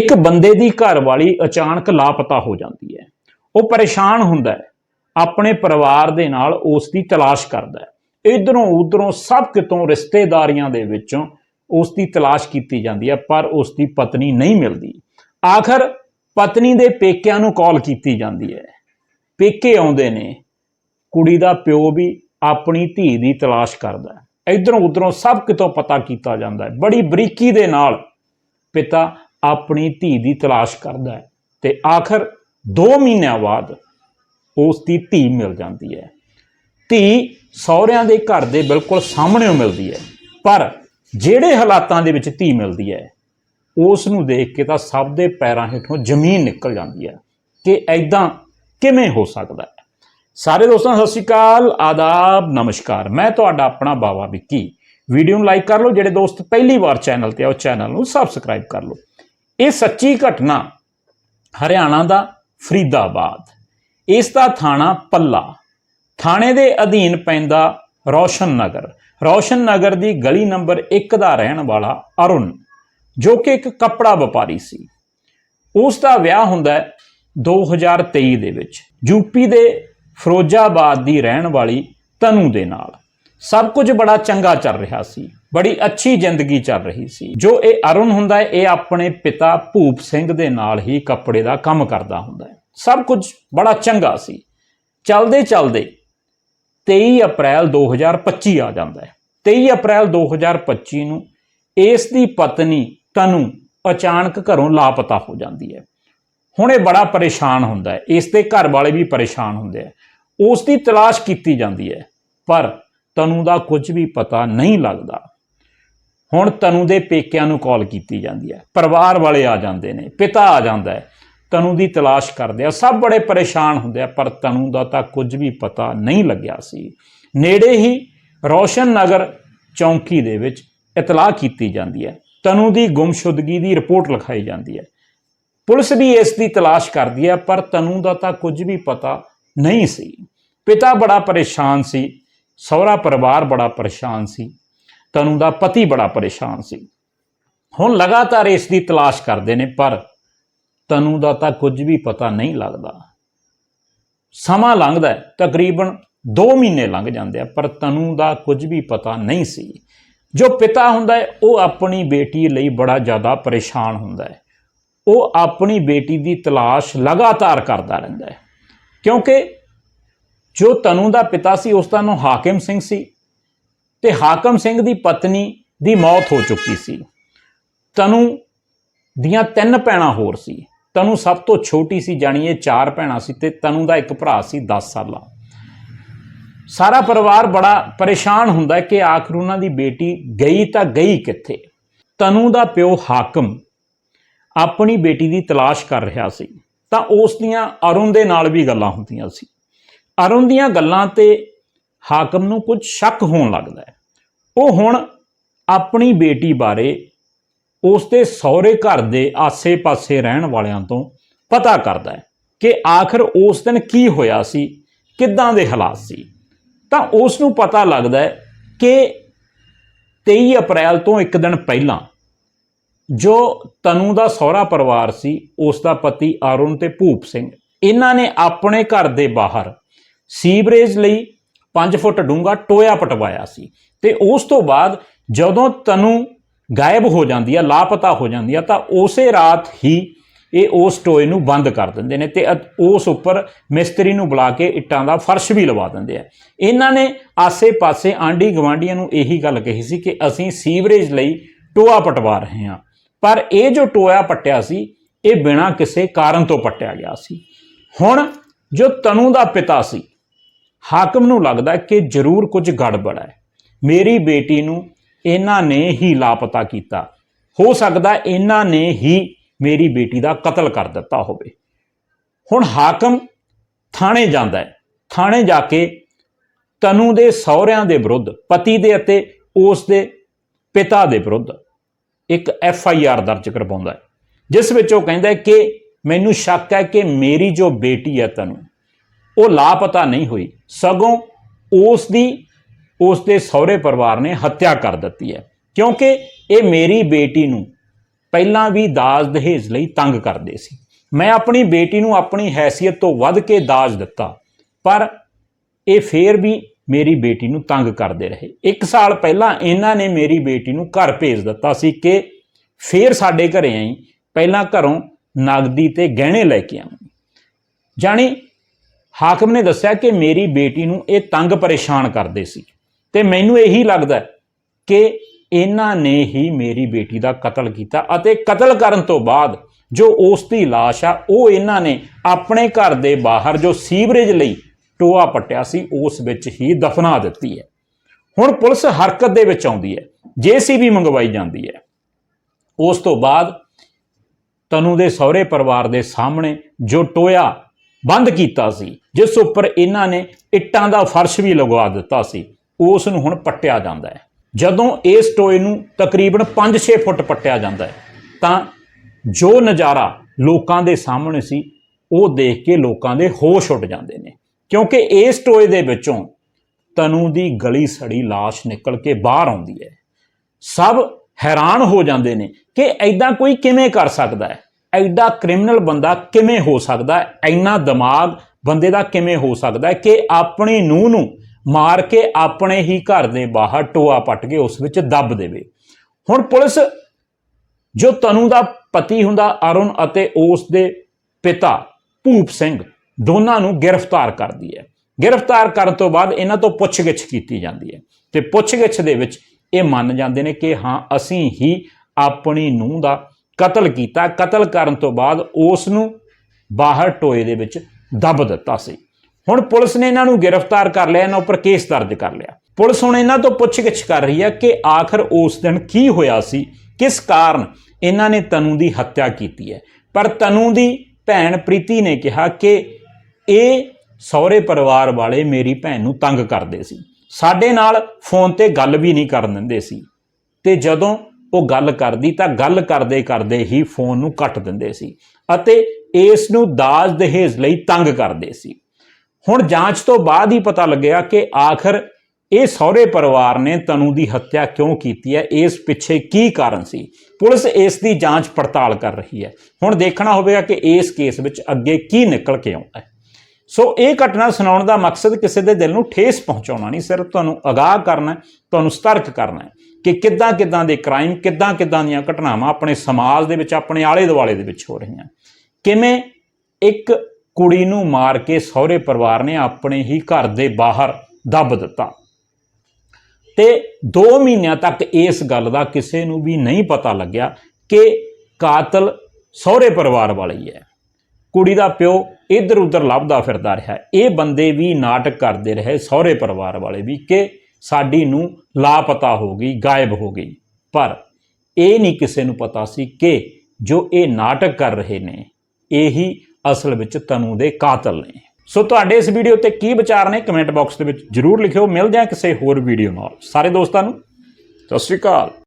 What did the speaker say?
ਇੱਕ ਬੰਦੇ ਦੀ ਘਰ ਵਾਲੀ ਅਚਾਨਕ ਲਾਪਤਾ ਹੋ ਜਾਂਦੀ ਹੈ। ਉਹ ਪਰੇਸ਼ਾਨ ਹੁੰਦਾ ਹੈ। ਆਪਣੇ ਪਰਿਵਾਰ ਦੇ ਨਾਲ ਉਸ ਦੀ ਤਲਾਸ਼ ਕਰਦਾ ਹੈ। ਇਧਰੋਂ ਉਧਰੋਂ ਸਭ ਕਿਤੋਂ ਰਿਸ਼ਤੇਦਾਰੀਆਂ ਦੇ ਵਿੱਚੋਂ ਉਸ ਦੀ ਤਲਾਸ਼ ਕੀਤੀ ਜਾਂਦੀ ਹੈ, ਪਰ ਉਸ ਦੀ ਪਤਨੀ ਨਹੀਂ ਮਿਲਦੀ। ਆਖਰ ਪਤਨੀ ਦੇ ਪੇਕਿਆਂ ਨੂੰ ਕਾਲ ਕੀਤੀ ਜਾਂਦੀ ਹੈ। ਪੇਕੇ ਆਉਂਦੇ ਨੇ। ਕੁੜੀ ਦਾ ਪਿਓ ਵੀ ਆਪਣੀ ਧੀ ਦੀ ਤਲਾਸ਼ ਕਰਦਾ ਹੈ। ਇਧਰੋਂ ਉਧਰੋਂ ਸਭ ਕਿਤੋਂ ਪਤਾ ਕੀਤਾ ਜਾਂਦਾ ਹੈ। ਬੜੀ ਬਰੀਕੀ ਦੇ ਨਾਲ ਪਿਤਾ ਆਪਣੀ ਧੀ ਦੀ ਤਲਾਸ਼ ਕਰਦਾ ਹੈ ਤੇ ਆਖਰ 2 ਮਹੀਨਿਆਂ ਬਾਅਦ ਉਸ ਦੀ ਧੀ ਮਿਲ ਜਾਂਦੀ ਹੈ। ਧੀ ਸਹੁਰਿਆਂ ਦੇ ਘਰ ਦੇ ਬਿਲਕੁਲ ਸਾਹਮਣੇੋਂ ਮਿਲਦੀ ਹੈ, ਪਰ ਜਿਹੜੇ ਹਾਲਾਤਾਂ ਦੇ ਵਿੱਚ ਧੀ ਮਿਲਦੀ ਹੈ ਉਸ ਨੂੰ ਦੇਖ ਕੇ ਤਾਂ ਸਭ ਦੇ ਪੈਰਾਂ ਹੇਠੋਂ ਜ਼ਮੀਨ ਨਿਕਲ ਜਾਂਦੀ ਹੈ ਕਿ ਐਦਾਂ ਕਿਵੇਂ ਹੋ ਸਕਦਾ ਹੈ। ਸਾਰੇ ਦੋਸਤਾਂ, ਸਤਿ ਸ਼੍ਰੀ ਅਕਾਲ, ਆਦਾਬ, ਨਮਸਕਾਰ। ਮੈਂ ਤੁਹਾਡਾ ਆਪਣਾ ਬਾਵਾ ਵਿੱਕੀ। ਵੀਡੀਓ ਨੂੰ ਲਾਈਕ ਕਰ ਲਓ, ਜਿਹੜੇ ਦੋਸਤ ਪਹਿਲੀ ਵਾਰ ਚੈਨਲ ਤੇ ਆ, ਉਹ ਚੈਨਲ ਨੂੰ ਸਬਸਕ੍ਰਾਈਬ ਕਰ ਲਓ। ਇਹ ਸੱਚੀ ਘਟਨਾ ਹਰਿਆਣਾ ਦਾ ਫਰੀਦਾਬਾਦ। ਇਸ ਦਾ ਥਾਣਾ ਪੱਲਾ। ਥਾਣੇ ਦੇ ਅਧੀਨ ਪੈਂਦਾ ਰੌਸ਼ਨ ਨਗਰ। ਰੌਸ਼ਨ ਨਗਰ ਦੀ ਗਲੀ ਨੰਬਰ 1 ਦਾ ਰਹਿਣ ਵਾਲਾ ਅਰੁਣ, ਜੋ ਕਿ ਇੱਕ ਕੱਪੜਾ ਵਪਾਰੀ ਸੀ। ਉਸ ਦਾ ਵਿਆਹ ਹੁੰਦਾ ਹੈ 2023 ਦੇ ਵਿੱਚ। ਯੂਪੀ ਦੇ ਫਿਰੋਜ਼ਾਬਾਦ ਦੀ ਰਹਿਣ ਵਾਲੀ ਤਨੂ ਦੇ ਨਾਲ। ਸਭ ਕੁਝ ਬੜਾ ਚੰਗਾ ਚੱਲ ਰਿਹਾ ਸੀ। ਬੜੀ ਅੱਛੀ ਜ਼ਿੰਦਗੀ ਚੱਲ ਰਹੀ ਸੀ। ਜੋ ਇਹ ਅਰੁਣ ਹੁੰਦਾ ਹੈ, ਇਹ ਆਪਣੇ ਪਿਤਾ ਭੂਪ ਸਿੰਘ ਦੇ ਨਾਲ ਹੀ ਕੱਪੜੇ ਦਾ ਕੰਮ ਕਰਦਾ ਹੁੰਦਾ ਹੈ। ਸਭ ਕੁਝ ਬੜਾ ਚੰਗਾ ਸੀ। ਚਲਦੇ ਚਲਦੇ 23 ਅਪ੍ਰੈਲ 2025 ਆ ਜਾਂਦਾ ਹੈ। 23 ਅਪ੍ਰੈਲ 2025 ਨੂੰ ਇਸ ਦੀ ਪਤਨੀ ਤਨੂ ਅਚਾਨਕ ਘਰੋਂ ਲਾਪਤਾ ਹੋ ਜਾਂਦੀ ਹੈ। ਹੁਣ ਇਹ ਬੜਾ ਪਰੇਸ਼ਾਨ ਹੁੰਦਾ ਹੈ। ਇਸ ਦੇ ਘਰ ਵਾਲੇ ਵੀ ਪਰੇਸ਼ਾਨ ਹੁੰਦੇ ਆ ਉਸ ਦੀ ਤਲਾਸ਼ ਕੀਤੀ ਜਾਂਦੀ ਹੈ। ਪਰ ਤਨੂ ਦਾ ਕੁਝ ਵੀ ਪਤਾ ਨਹੀਂ ਲੱਗਦਾ। ਹੁਣ ਤਨੂ ਦੇ ਪੇਕਿਆਂ ਨੂੰ ਕਾਲ ਕੀਤੀ ਜਾਂਦੀ ਹੈ। ਪਰਿਵਾਰ ਵਾਲੇ ਆ ਜਾਂਦੇ ਨੇ, ਪਿਤਾ ਆ ਜਾਂਦਾ ਹੈ। ਤਨੂ ਦੀ ਤਲਾਸ਼ ਕਰਦੇ ਆ। ਸਭ ਬੜੇ ਪਰੇਸ਼ਾਨ ਹੁੰਦੇ ਆ, ਪਰ ਤਨੂ ਦਾ ਤਾਂ ਕੁਝ ਵੀ ਪਤਾ ਨਹੀਂ ਲੱਗਿਆ ਸੀ। ਨੇੜੇ ਹੀ ਰੌਸ਼ਨ ਨਗਰ ਚੌਂਕੀ ਦੇ ਵਿੱਚ ਇਤਲਾਹ ਕੀਤੀ ਜਾਂਦੀ ਹੈ। ਤਨੂ ਦੀ ਗੁੰਮਸ਼ੁਦਗੀ ਦੀ ਰਿਪੋਰਟ ਲਿਖਾਈ ਜਾਂਦੀ ਹੈ। ਪੁਲਿਸ ਵੀ ਇਸ ਦੀ ਤਲਾਸ਼ ਕਰਦੀ ਹੈ, ਪਰ ਤਨੂ ਦਾ ਤਾਂ ਕੁਝ ਵੀ ਪਤਾ ਨਹੀਂ ਸੀ। ਪਿਤਾ ਬੜਾ ਪਰੇਸ਼ਾਨ ਸੀ, ਸਹੁਰਾ ਪਰਿਵਾਰ ਬੜਾ ਪਰੇਸ਼ਾਨ ਸੀ। ਤਨੂ ਦਾ ਪਤੀ ਬੜਾ ਪਰੇਸ਼ਾਨ ਸੀ। ਹੁਣ ਲਗਾਤਾਰ ਇਸ ਦੀ ਤਲਾਸ਼ ਕਰਦੇ ਨੇ, ਪਰ ਤਨੂ ਦਾ ਤਾਂ ਕੁਝ ਵੀ ਪਤਾ ਨਹੀਂ ਲੱਗਦਾ। ਸਮਾਂ ਲੰਘਦਾ ਤਕਰੀਬਨ 2 ਮਹੀਨੇ ਲੰਘ ਜਾਂਦੇ ਆ, ਪਰ ਤਨੂ ਦਾ ਕੁਝ ਵੀ ਪਤਾ ਨਹੀਂ ਸੀ। ਜੋ ਪਿਤਾ ਹੁੰਦਾ ਹੈ, ਉਹ ਆਪਣੀ ਬੇਟੀ ਲਈ ਬੜਾ ਜ਼ਿਆਦਾ ਪਰੇਸ਼ਾਨ ਹੁੰਦਾ ਹੈ। ਉਹ ਆਪਣੀ ਬੇਟੀ ਦੀ ਤਲਾਸ਼ ਲਗਾਤਾਰ ਕਰਦਾ ਰਹਿੰਦਾ ਹੈ। ਕਿਉਂਕਿ ਜੋ ਤਨੂ ਦਾ ਪਿਤਾ ਸੀ, ਉਸ ਦਾ ਨਾਮ ਹਾਕਿਮ ਸਿੰਘ ਸੀ। ਤੇ ਹਾਕਮ ਸਿੰਘ ਦੀ ਪਤਨੀ ਦੀ ਮੌਤ ਹੋ ਚੁੱਕੀ ਸੀ। ਤਨੂ ਦੀਆਂ ਤਿੰਨ ਭੈਣਾਂ ਹੋਰ ਸੀ। ਤਨੂ ਸਭ ਤੋਂ ਛੋਟੀ ਸੀ, ਜਾਣੀ ਇਹ ਚਾਰ ਭੈਣਾਂ ਸੀ ਤੇ ਤਨੂ ਦਾ ਇੱਕ ਭਰਾ ਸੀ 10 ਸਾਲਾ। ਸਾਰਾ ਪਰਿਵਾਰ ਬੜਾ ਪਰੇਸ਼ਾਨ ਹੁੰਦਾ ਕਿ ਆਖਰ ਉਹਨਾਂ ਦੀ ਬੇਟੀ ਗਈ ਤਾਂ ਗਈ ਕਿੱਥੇ? ਤਨੂ ਦਾ ਪਿਓ ਹਾਕਮ ਆਪਣੀ ਬੇਟੀ ਦੀ ਤਲਾਸ਼ ਕਰ ਰਿਹਾ ਸੀ। ਤਾਂ ਉਸ ਦੀਆਂ ਅਰੁਣ ਦੇ ਨਾਲ ਵੀ ਗੱਲਾਂ ਹੁੰਦੀਆਂ ਸੀ। ਅਰੁਣ ਦੀਆਂ ਗੱਲਾਂ ਤੇ ਹਾਕਮ ਨੂੰ ਕੁਝ ਸ਼ੱਕ ਹੋਣ ਲੱਗਦਾ ਹੈ। ਉਹ ਹੁਣ ਆਪਣੀ ਬੇਟੀ ਬਾਰੇ ਉਸ ਦੇ ਸਹੁਰੇ ਘਰ ਦੇ ਆਸੇ-ਪਾਸੇ ਰਹਿਣ ਵਾਲਿਆਂ ਤੋਂ ਪਤਾ ਕਰਦਾ ਹੈ ਕਿ ਆਖਰ ਉਸ ਦਿਨ ਕੀ ਹੋਇਆ ਸੀ, ਕਿੱਦਾਂ ਦੇ ਹਾਲਾਤ ਸੀ। ਤਾਂ ਉਸ ਨੂੰ ਪਤਾ ਲੱਗਦਾ ਹੈ ਕਿ 23 ਅਪ੍ਰੈਲ ਤੋਂ ਇੱਕ ਦਿਨ ਪਹਿਲਾਂ ਜੋ ਤਨੂ ਦਾ ਸਹੁਰਾ ਪਰਿਵਾਰ ਸੀ, ਉਸ ਦਾ ਪਤੀ ਅਰੁਣ ਤੇ ਭੂਪ ਸਿੰਘ, ਇਹਨਾਂ ਨੇ ਆਪਣੇ ਘਰ ਦੇ ਬਾਹਰ ਸੀਵਰੇਜ ਲਈ 5 ਫੁੱਟ ਡੂੰਘਾ ਟੋਇਆ ਪਟਵਾਇਆ ਸੀ। ਤੇ ਉਸ ਤੋਂ ਬਾਅਦ ਜਦੋਂ ਤਨੂ ਗਾਇਬ ਹੋ ਜਾਂਦੀ ਆ, ਲਾਪਤਾ ਹੋ ਜਾਂਦੀ ਆ, ਤਾਂ ਉਸੇ ਰਾਤ ਹੀ ਇਹ ਉਸ ਟੋਏ ਨੂੰ ਬੰਦ ਕਰ ਦਿੰਦੇ ਨੇ ਤੇ ਉਸ ਉੱਪਰ ਮਿਸਤਰੀ ਨੂੰ ਬੁਲਾ ਕੇ ਇੱਟਾਂ ਦਾ ਫਰਸ਼ ਵੀ ਲਵਾ ਦਿੰਦੇ ਆ। ਇਹਨਾਂ ਨੇ ਆਸੇ-ਪਾਸੇ ਆਂਢੀ ਗਵਾਂਢੀਆਂ ਨੂੰ ਇਹੀ ਗੱਲ ਕਹੀ ਸੀ ਕਿ ਅਸੀਂ ਸੀਵਰੇਜ ਲਈ ਟੋਆ ਪਟਵਾ ਰਹੇ ਹਾਂ। ਪਰ ਇਹ ਜੋ ਟੋਇਆ ਪੱਟਿਆ ਸੀ, ਇਹ ਬਿਨਾਂ ਕਿਸੇ ਕਾਰਨ ਤੋਂ ਪੱਟਿਆ ਗਿਆ ਸੀ। ਹੁਣ ਜੋ ਤਨੂ ਦਾ ਪਿਤਾ ਸੀ ਹਾਕਮ ਨੂੰ ਲੱਗਦਾ ਕਿ ਜ਼ਰੂਰ ਕੁਝ ਗੜਬੜ ਹੈ। ਮੇਰੀ ਬੇਟੀ ਨੂੰ ਇਹਨਾਂ ਨੇ ਹੀ ਲਾਪਤਾ ਕੀਤਾ। ਹੋ ਸਕਦਾ ਇਹਨਾਂ ਨੇ ਹੀ ਮੇਰੀ ਬੇਟੀ ਦਾ ਕਤਲ ਕਰ ਦਿੱਤਾ ਹੋਵੇ। ਹੁਣ ਹਾਕਮ ਥਾਣੇ ਜਾਂਦਾ ਹੈ। ਥਾਣੇ ਜਾ ਕੇ ਤਨੂ ਦੇ ਸਹੁਰਿਆਂ ਦੇ ਵਿਰੁੱਧ, ਪਤੀ ਦੇ ਅਤੇ ਉਸ ਦੇ ਪਿਤਾ ਦੇ ਵਿਰੁੱਧ ਇੱਕ ਐਫ ਆਈ ਆਰ ਦਰਜ ਕਰਵਾਉਂਦਾ ਹੈ। ਜਿਸ ਵਿੱਚ ਉਹ ਕਹਿੰਦਾ ਹੈ ਕਿ ਮੈਨੂੰ ਸ਼ੱਕ ਹੈ ਕਿ ਮੇਰੀ ਜੋ ਬੇਟੀ ਹੈ ਤਨੂ ਉਹ ਲਾਪਤਾ ਨਹੀਂ ਹੋਈ। ਸਗੋਂ ਉਸ ਦੀ, ਉਸ ਦੇ ਸਹੁਰੇ ਪਰਿਵਾਰ ਨੇ ਹੱਤਿਆ ਕਰ ਦਿੱਤੀ ਹੈ। ਕਿਉਂਕਿ ਇਹ ਮੇਰੀ ਬੇਟੀ ਨੂੰ ਪਹਿਲਾਂ ਵੀ ਦਾਜ ਦਹੇਜ ਲਈ ਤੰਗ ਕਰਦੇ ਸੀ। ਮੈਂ ਆਪਣੀ ਬੇਟੀ ਨੂੰ ਆਪਣੀ ਹੈਸੀਅਤ ਤੋਂ ਵੱਧ ਕੇ ਦਾਜ ਦਿੱਤਾ, ਪਰ ਇਹ ਫੇਰ ਵੀ ਮੇਰੀ ਬੇਟੀ ਨੂੰ ਤੰਗ ਕਰਦੇ ਰਹੇ। ਇੱਕ ਸਾਲ ਪਹਿਲਾਂ ਇਹਨਾਂ ਨੇ ਮੇਰੀ ਬੇਟੀ ਨੂੰ ਘਰ ਭੇਜ ਦਿੱਤਾ ਸੀ ਕਿ ਫੇਰ ਸਾਡੇ ਘਰੇ ਆਈ, ਪਹਿਲਾਂ ਘਰੋਂ ਨਗਦੀ ਤੇ ਗਹਿਣੇ ਲੈ ਕੇ ਆਉਂ ਜਾਣੀ ਹਾਕਮ ਨੇ ਦੱਸਿਆ ਕਿ ਮੇਰੀ ਬੇਟੀ ਨੂੰ ਇਹ ਤੰਗ ਪਰੇਸ਼ਾਨ ਕਰਦੇ ਸੀ ਤੇ ਮੈਨੂੰ ਇਹੀ ਲੱਗਦਾ ਕਿ ਇਹਨਾਂ ਨੇ ਹੀ ਮੇਰੀ ਬੇਟੀ ਦਾ ਕਤਲ ਕੀਤਾ ਅਤੇ ਕਤਲ ਕਰਨ ਤੋਂ ਬਾਅਦ ਜੋ ਉਸ ਦੀ ਲਾਸ਼ ਆ, ਉਹ ਇਹਨਾਂ ਨੇ ਆਪਣੇ ਘਰ ਦੇ ਬਾਹਰ ਜੋ ਸੀਵਰੇਜ ਲਈ ਟੋਆ ਪੱਟਿਆ ਸੀ, ਉਸ ਵਿੱਚ ਹੀ ਦਫਨਾ ਦਿੱਤੀ ਹੈ। ਹੁਣ ਪੁਲਿਸ ਹਰਕਤ ਦੇ ਵਿੱਚ ਆਉਂਦੀ ਹੈ, ਜੀਸੀਬੀ ਮੰਗਵਾਈ ਜਾਂਦੀ ਹੈ। ਉਸ ਤੋਂ ਬਾਅਦ ਤਨੂ ਦੇ ਸਹੁਰੇ ਪਰਿਵਾਰ ਦੇ ਸਾਹਮਣੇ ਜੋ ਟੋਇਆ ਬੰਦ ਕੀਤਾ ਸੀ, ਜਿਸ ਉੱਪਰ ਇਹਨਾਂ ਨੇ ਇੱਟਾਂ ਦਾ ਫਰਸ਼ ਵੀ ਲਗਵਾ ਦਿੱਤਾ ਸੀ, ਉਸ ਨੂੰ ਹੁਣ ਪੱਟਿਆ ਜਾਂਦਾ ਹੈ। ਜਦੋਂ ਇਸ ਟੋਏ ਨੂੰ ਤਕਰੀਬਨ 5-6 ਫੁੱਟ ਪੱਟਿਆ ਜਾਂਦਾ ਹੈ, ਤਾਂ ਜੋ ਨਜ਼ਾਰਾ ਲੋਕਾਂ ਦੇ ਸਾਹਮਣੇ ਸੀ, ਉਹ ਦੇਖ ਕੇ ਲੋਕਾਂ ਦੇ ਹੋਸ਼ ਉੱਡ ਜਾਂਦੇ ਨੇ। ਕਿਉਂਕਿ ਇਸ ਟੋਏ ਦੇ ਵਿੱਚੋਂ ਤਨੂ ਦੀ ਗਲੀ ਸੜੀ লাশ ਨਿਕਲ ਕੇ ਬਾਹਰ ਆਉਂਦੀ ਹੈ। ਸਭ ਹੈਰਾਨ ਹੋ ਜਾਂਦੇ ਨੇ ਕਿ ਐਦਾਂ ਕੋਈ ਕਿਵੇਂ ਕਰ ਸਕਦਾ ਹੈ? ਐਡਾ ਕ੍ਰਿਮੀਨਲ ਬੰਦਾ ਕਿਵੇਂ ਹੋ ਸਕਦਾ ਹੈ? ਐਨਾ ਦਿਮਾਗ ਬੰਦੇ ਦਾ ਕਿਵੇਂ ਹੋ ਸਕਦਾ ਕਿ ਆਪਣੀ ਨੂੰਹ ਨੂੰ ਮਾਰ ਕੇ ਆਪਣੇ ਹੀ ਘਰ ਦੇ ਬਾਹਰ ਟੋਆ ਪੱਟ ਕੇ ਉਸ ਵਿੱਚ ਦੱਬ ਦੇਵੇ? ਹੁਣ ਪੁਲਿਸ ਜੋ ਤਨੂ ਦਾ ਪਤੀ ਹੁੰਦਾ, ਅਰੁਣ ਅਤੇ ਉਸ ਦੇ ਪਿਤਾ ਭੂਪ ਸਿੰਘ, ਦੋਨਾਂ ਨੂੰ ਗ੍ਰਿਫਤਾਰ ਕਰਦੀ ਹੈ। ਗ੍ਰਿਫਤਾਰ ਕਰਨ ਤੋਂ ਬਾਅਦ ਇਹਨਾਂ ਤੋਂ ਪੁੱਛਗਿੱਛ ਕੀਤੀ ਜਾਂਦੀ ਹੈ ਤੇ ਪੁੱਛਗਿੱਛ ਦੇ ਵਿੱਚ ਇਹ ਮੰਨ ਜਾਂਦੇ ਨੇ ਕਿ ਹਾਂ, ਅਸੀਂ ਹੀ ਆਪਣੀ ਨੂੰਹ ਦਾ ਕਤਲ ਕੀਤਾ। ਕਤਲ ਕਰਨ ਤੋਂ ਬਾਅਦ ਉਸ ਨੂੰ ਬਾਹਰ ਟੋਏ ਦੇ ਵਿੱਚ ਦੱਬ ਦਿੱਤਾ ਸੀ। ਹੁਣ ਪੁਲਿਸ ਨੇ ਇਹਨਾਂ ਨੂੰ ਗ੍ਰਿਫਤਾਰ ਕਰ ਲਿਆ, ਇਹਨਾਂ ਉੱਪਰ ਕੇਸ ਦਰਜ ਕਰ ਲਿਆ। ਪੁਲਿਸ ਹੁਣ ਇਹਨਾਂ ਤੋਂ ਪੁੱਛਗਿੱਛ ਕਰ ਰਹੀ ਹੈ ਕਿ ਆਖਰ ਉਸ ਦਿਨ ਕੀ ਹੋਇਆ ਸੀ, ਕਿਸ ਕਾਰਨ ਇਹਨਾਂ ਨੇ ਤਨੂ ਦੀ ਹੱਤਿਆ ਕੀਤੀ ਹੈ। ਪਰ ਤਨੂ ਦੀ ਭੈਣ ਪ੍ਰੀਤੀ ਨੇ ਕਿਹਾ ਕਿ ਇਹ ਸਹੁਰੇ ਪਰਿਵਾਰ ਵਾਲੇ ਮੇਰੀ ਭੈਣ ਨੂੰ ਤੰਗ ਕਰਦੇ ਸੀ। ਸਾਡੇ ਨਾਲ ਫੋਨ ਤੇ ਗੱਲ ਵੀ ਨਹੀਂ ਕਰਨ ਦਿੰਦੇ ਸੀ। ਤੇ ਜਦੋਂ ਉਹ ਗੱਲ ਕਰਦੀ ਤਾਂ ਗੱਲ ਕਰਦੇ ਕਰਦੇ ਹੀ ਫੋਨ ਨੂੰ ਕੱਟ ਦਿੰਦੇ ਸੀ ਅਤੇ ਇਸ ਨੂੰ ਦਾਜ ਦਹੇਜ ਲਈ ਤੰਗ ਕਰਦੇ ਸੀ। ਹੁਣ ਜਾਂਚ ਤੋਂ ਬਾਅਦ ਹੀ ਪਤਾ ਲੱਗਿਆ ਕਿ ਆਖਰ ਇਹ ਸਹੁਰੇ ਪਰਿਵਾਰ ਨੇ ਤਨੂ ਦੀ ਹੱਤਿਆ ਕਿਉਂ ਕੀਤੀ ਹੈ, ਇਸ ਪਿੱਛੇ ਕੀ ਕਾਰਨ ਸੀ? ਪੁਲਿਸ ਇਸ ਦੀ ਜਾਂਚ ਪੜਤਾਲ ਕਰ ਰਹੀ ਹੈ। ਹੁਣ ਦੇਖਣਾ ਹੋਵੇਗਾ ਕਿ ਇਸ ਕੇਸ ਵਿੱਚ ਅੱਗੇ ਕੀ ਨਿਕਲ ਕੇ ਆਉਂਦਾ ਹੈ। ਸੋ ਇਹ ਘਟਨਾ ਸੁਣਾਉਣ ਦਾ ਮਕਸਦ ਕਿਸੇ ਦੇ ਦਿਲ ਨੂੰ ਠੇਸ ਪਹੁੰਚਾਉਣਾ ਨਹੀਂ, ਸਿਰਫ ਤੁਹਾਨੂੰ ਅਗਾਹ ਕਰਨਾ ਤੁਹਾਨੂੰ ਸਤਰਕ ਕਰਨਾ ਹੈ ਕਿ ਕਿੱਦਾਂ ਕਿੱਦਾਂ ਦੇ ਕ੍ਰਾਈਮ ਕਿੱਦਾਂ ਕਿੱਦਾਂ ਦੀਆਂ ਘਟਨਾਵਾਂ ਆਪਣੇ ਸਮਾਜ ਦੇ ਵਿੱਚ, ਆਪਣੇ ਆਲੇ ਦੁਆਲੇ ਦੇ ਵਿੱਚ ਹੋ ਰਹੀਆਂ। ਕਿਵੇਂ ਇੱਕ ਕੁੜੀ ਨੂੰ ਮਾਰ ਕੇ ਸਹੁਰੇ ਪਰਿਵਾਰ ਨੇ ਆਪਣੇ ਹੀ ਘਰ ਦੇ ਬਾਹਰ ਦੱਬ ਦਿੱਤਾ। ਤੇ 2 ਮਹੀਨਿਆਂ ਤੱਕ ਇਸ ਗੱਲ ਦਾ ਕਿਸੇ ਨੂੰ ਵੀ ਨਹੀਂ ਪਤਾ ਲੱਗਿਆ ਕਿ ਕਾਤਲ ਸਹੁਰੇ ਪਰਿਵਾਰ ਵਾਲਾ ਹੀ ਹੈ। ਕੁੜੀ ਦਾ ਪਿਓ ਇੱਧਰ ਉੱਧਰ ਲੱਭਦਾ ਫਿਰਦਾ ਰਿਹਾ। ਇਹ ਬੰਦੇ ਵੀ ਨਾਟਕ ਕਰਦੇ ਰਹੇ, ਸਹੁਰੇ ਪਰਿਵਾਰ ਵਾਲੇ ਵੀ, ਕਿ ਸਾਡੀ ਨੂੰ ਲਾਪਤਾ ਹੋ ਗਈ, ਗਾਇਬ ਹੋ ਗਈ। ਪਰ ਇਹ ਨਹੀਂ ਕਿਸੇ ਨੂੰ ਪਤਾ ਸੀ ਕਿ ਜੋ ਇਹ ਨਾਟਕ ਕਰ ਰਹੇ ਨੇ, ਇਹੀ ਅਸਲ ਵਿੱਚ ਤਨੂ ਦੇ ਕਾਤਲ ਨੇ। ਸੋ ਤੁਹਾਡੇ ਇਸ ਵੀਡੀਓ ਤੇ ਕੀ ਵਿਚਾਰ ਨੇ, ਕਮੈਂਟ ਬਾਕਸ ਦੇ ਵਿੱਚ ਜਰੂਰ ਲਿਖਿਓ। ਮਿਲਦੇ ਹਾਂ ਕਿਸੇ ਹੋਰ ਵੀਡੀਓ ਨਾਲ। ਸਾਰੇ ਦੋਸਤਾਂ ਨੂੰ, ਸਤਿ ਸ਼੍ਰੀ ਅਕਾਲ।